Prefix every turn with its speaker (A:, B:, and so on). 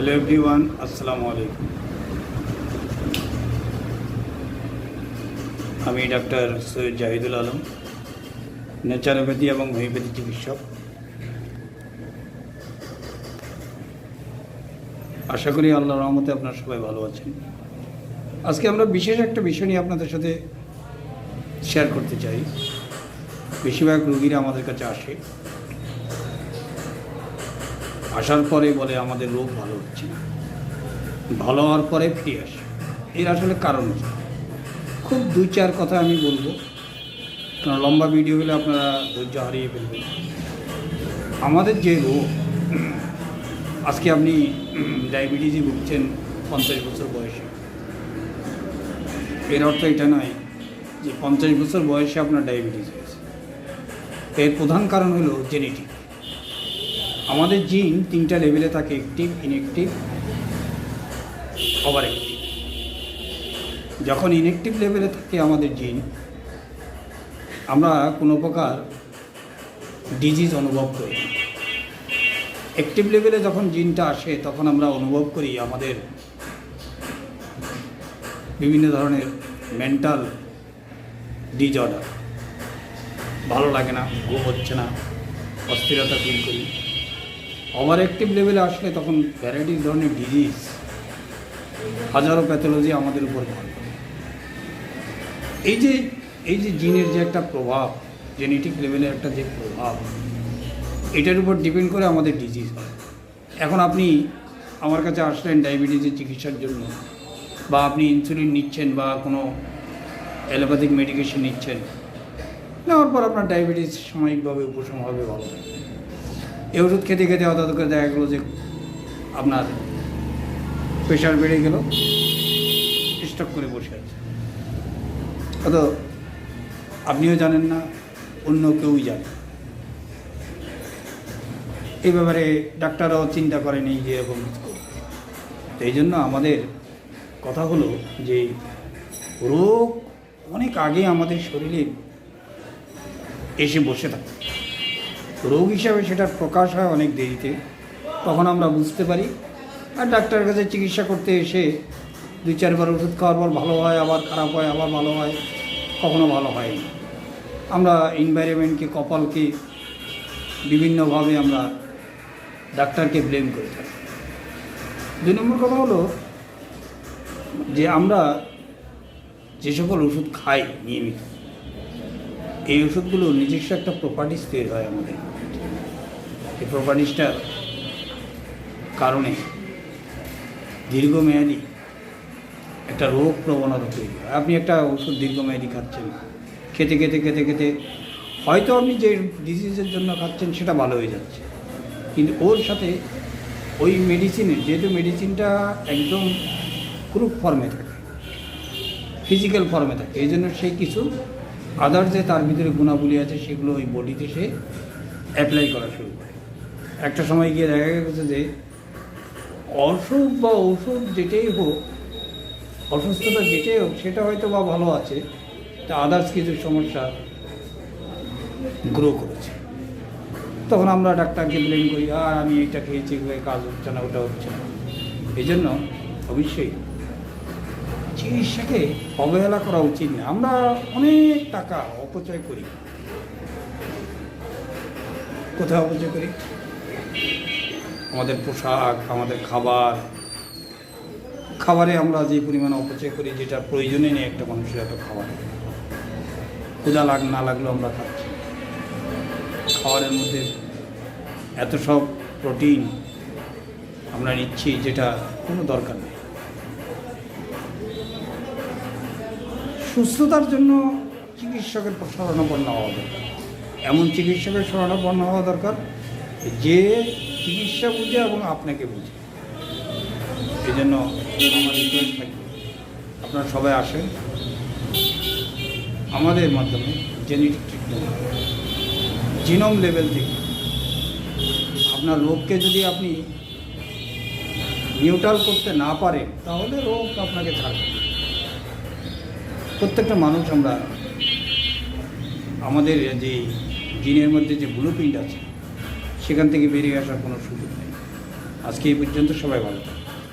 A: Hello everyone আসসালামু আলাইকুম আমি ডাক্তার সৈয়দ জাহিদুল আলম ন্যাচারোপ্যাথি এবং হোমিওপ্যাথি চিকিৎসক। আশা করি আল্লাহ রহমতে আপনারা সবাই ভালো আছেন। আজকে আমরা বিশেষ একটা বিষয় নিয়ে আপনাদের সাথে শেয়ার করতে চাই। বেশিরভাগ রুগীরা আমাদের কাছে আসে। আসার পরে বলে আমাদের রোগ ভালো হচ্ছে না। ভালো হওয়ার পরে ফিরে আসে। এর আসলে কারণ খুব দুই চার কথা আমি বলব। কারণ লম্বা ভিডিও হলে আপনারা ধৈর্য হারিয়ে ফেলবেন। আমাদের যে রোগ আজকে আপনি ডায়াবেটিসে ভুগছেন পঞ্চাশ বছর বয়সে। এর অর্থ এটা নয় যে পঞ্চাশ বছর বয়সে আপনার ডায়াবেটিস হয়েছে। এর প্রধান কারণ হলো জেনেটিক আমাদের জিন তিনটা লেভেলে থাকে অ্যাক্টিভ ইনঅ্যাক্টিভ ওভার অ্যাক্টিভ যখন ইনঅ্যাক্টিভ লেভেলে থাকে আমাদের জিন আমরা কোনো প্রকার ডিজিজ অনুভব করি অ্যাক্টিভ লেভেলে যখন জিনটা আসে, তখন আমরা অনুভব করি আমাদের বিভিন্ন ধরনের মেন্টাল ডিজঅর্ডার ভালো লাগে না, ঘুম হচ্ছে না, অস্থিরতা ফিল করি। ওভার অ্যাক্টিভ লেভেলে আসলে তখন ভ্যারাইটিস ধরনের ডিজিজ হাজারো প্যাথোলজি আমাদের উপর ভর করে এই যে এই যে জিনের যে একটা প্রভাব জেনেটিক লেভেলের একটা যে প্রভাব, এটার উপর ডিপেন্ড করে আমাদের ডিজিজ হয়। এখন আপনি আমার কাছে আসলেন ডায়াবেটিসের চিকিৎসার জন্য, বা আপনি ইনসুলিন নিচ্ছেন বা কোনো অ্যালোপ্যাথিক মেডিকেশন নিচ্ছেন, নেওয়ার পর আপনার ডায়াবেটিস সাময়িকভাবে, উপশম হবে ভালো। থাকবে এই ওষুধ খেতে খেতে হঠাৎ করে দেখা গেলো যে আপনার প্রেশার বেড়ে গেল। স্টক করে বসে আছে। হয়তো আপনিও জানেন না, অন্য কেউই জানে। এই ব্যাপারে ডাক্তাররাও চিন্তা করেনি যে এরকম তো এই জন্য আমাদের কথা হলো যে রোগ অনেক আগে আমাদের শরীরে এসে বসে থাকে। রোগ হিসাবে সেটার প্রকাশ হয় অনেক দেরিতে, তখন আমরা বুঝতে পারি। আর ডাক্তারের কাছে চিকিৎসা করতে এসে দুই চারবার ওষুধ খাওয়ার পর ভালো হয়, আবার খারাপ হয়, আবার ভালো হয়, কখনো ভালো হয় না। আমরা এনভায়রনমেন্টকে কপালকে বিভিন্নভাবে আমরা ডাক্তারকে ব্লেম করে থাকি। দুই নম্বর কথা হলো যে আমরা যে সকল ওষুধ খাই নিয়মিত, এই ওষুধগুলো নিজস্ব একটা প্রপার্টিস তৈরি হয় আমাদের। এই প্রপার্টিসটার কারণে দীর্ঘমেয়াদী একটা রোগ প্রবণতা তৈরি হয়। আপনি একটা ওষুধ দীর্ঘমেয়াদী খাচ্ছেন খেতে খেতে খেতে খেতে হয়তো আপনি যে ডিজিজের জন্য খাচ্ছেন সেটা ভালো হয়ে যাচ্ছে। কিন্তু ওর সাথে ওই মেডিসিনের যেহেতু মেডিসিনটা একদম গ্রুপ ফর্মে থাকে ফিজিক্যাল ফর্মে থাকে, এই জন্য সেই কিছু আদার যে তার ভিতরে গুণাবলী আছে, সেগুলো ওই বডিতে সে অ্যাপ্লাই করা শুরু করে। একটা সময় গিয়ে দেখা গেছে যে, অসুখ বা ওষুধ যেটাই হোক, অসুস্থতা যেটাই হোক, সেটা হয়তো বা ভালো আছে, তা আদার্স কিছু সমস্যা গ্রো করেছে। তখন আমরা ডাক্তারকে ব্লেম করি, আর আমি এটা খেয়েছি কাজ হচ্ছে না, ওটা হচ্ছে না। এই জন্য অবশ্যই চিকিৎসাকে অবহেলা করা উচিত না। আমরা অনেক টাকা অপচয় করি। কোথায় অপচয় করি? আমাদের পোশাক, আমাদের খাবার। খাবারে আমরা যে পরিমাণে অপচয় করি, যেটা প্রয়োজনে নেই একটা মানুষের এত খাবার। ক্ষুধা লাগ, না লাগলেও আমরা খাচ্ছি। খাবারের মধ্যে এত সব প্রোটিন আমরা নিচ্ছি, যেটা কোনো দরকার নেই। সুস্থতার জন্য চিকিৎসকের শরণাপন্ন হওয়া দরকার। এমন চিকিৎসকের শরণাপন্ন হওয়া দরকার যে চিকিৎসা বুঝে এবং আপনাকে বুঝে। এই জন্য আপনারা সবাই আসেন। আমাদের মাধ্যমে জেনেটিক ট্রিটমেন্ট জিনোম লেভেল থেকে। আপনার রোগকে যদি আপনি নিউট্রাল করতে না পারে তাহলে রোগ আপনাকে থাকবে প্রত্যেকটা মানুষ আমরা আমাদের যে জিনের মধ্যে যে ব্লু প্রিন্ট আছে সেখান থেকে বেরিয়ে আসার কোনো সুযোগ নেই। আজকে এই পর্যন্ত সবাই ভালো